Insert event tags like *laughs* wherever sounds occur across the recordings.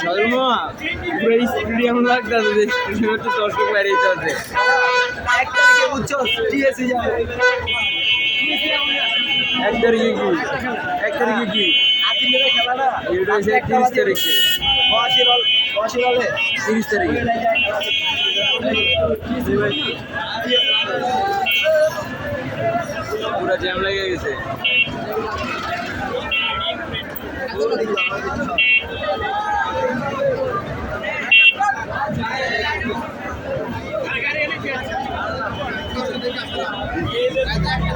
শর্মা, পুরো স্টেডিয়াম তো দর্শক বেরিয়ে আছে। এক তারিখে বুঝছ টিএসি এক তারিখে কি? এক তারিখে কি? এটা হচ্ছে তিরিশ তারিখে। তিরিশ তারিখে। পুরো জ্যাম লেগে গেছে। আর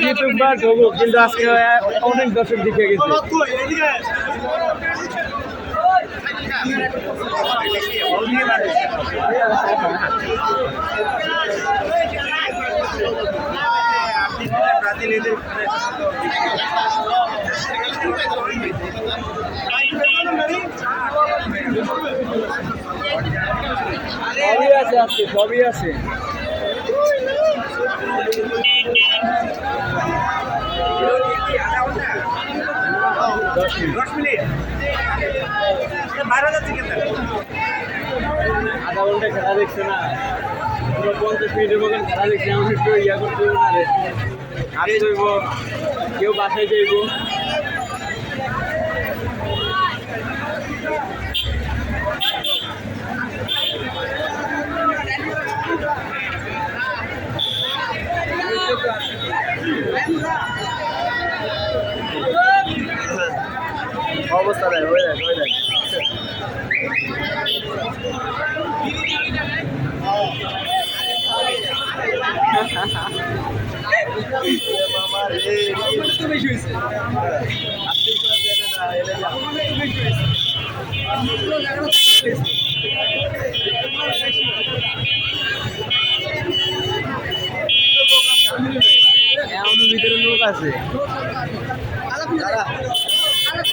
ইউটিউব বা ঢোকো কিন্তু আজকে অনেক দর্শক দেখে গেছে সবই আছে আজকে সবই আছে। দশ মিনিট। আধা ঘণ্টা খেলা দেখছে না। পঞ্চাশ মিনিটের মতন খেলা দেখছে আমি একটু ইয়া করতে না রে। আরে কেউ বাসায় যাইব। অবস্থা দেয় ওই দেখ ওই দেখ। ভিতরে *laughs* লোক আছে